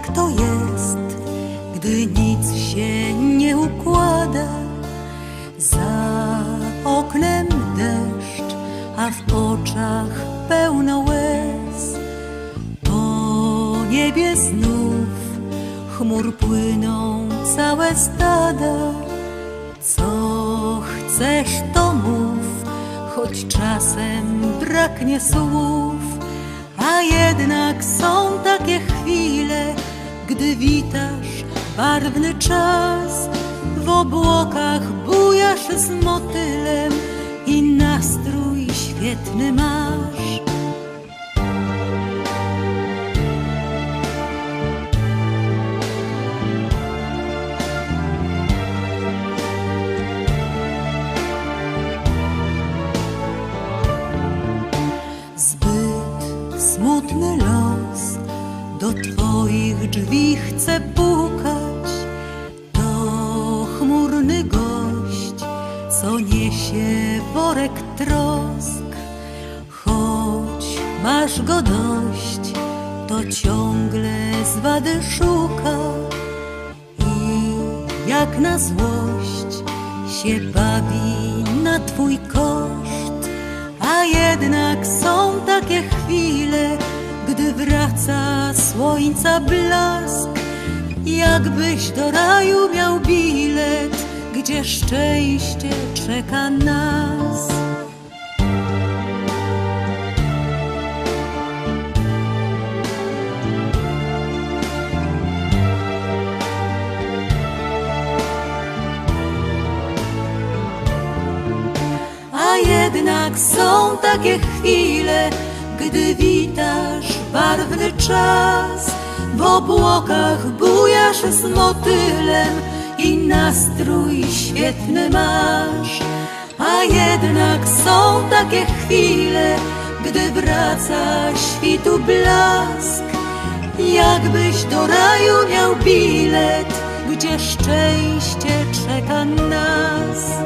jak to jest, gdy nic się nie układa. Za oknem deszcz, a w oczach pełno łez. Po niebie znów chmur płyną całe stada. Co chcesz, to mów, choć czasem braknie słów. A jednak są takie chwile, barwny czas. W obłokach bujasz z motylem i nastrój świetny masz. Zbyt smutny los do Twoich drzwi chce pukać. Niesie worek trosk. Choć masz go dość, to ciągle z wady szuka. I jak na złość się bawi na Twój koszt. A jednak są takie chwile, gdy wraca słońca blask, jakbyś do raju miał bilet, gdzie szczęście czeka nas. A jednak są takie chwile, gdy witasz barwny czas. W obłokach bujasz z motylem i nastrój świetny masz. A jednak są takie chwile, gdy wraca świtu blask. Jakbyś do raju miał bilet, gdzie szczęście czeka nas.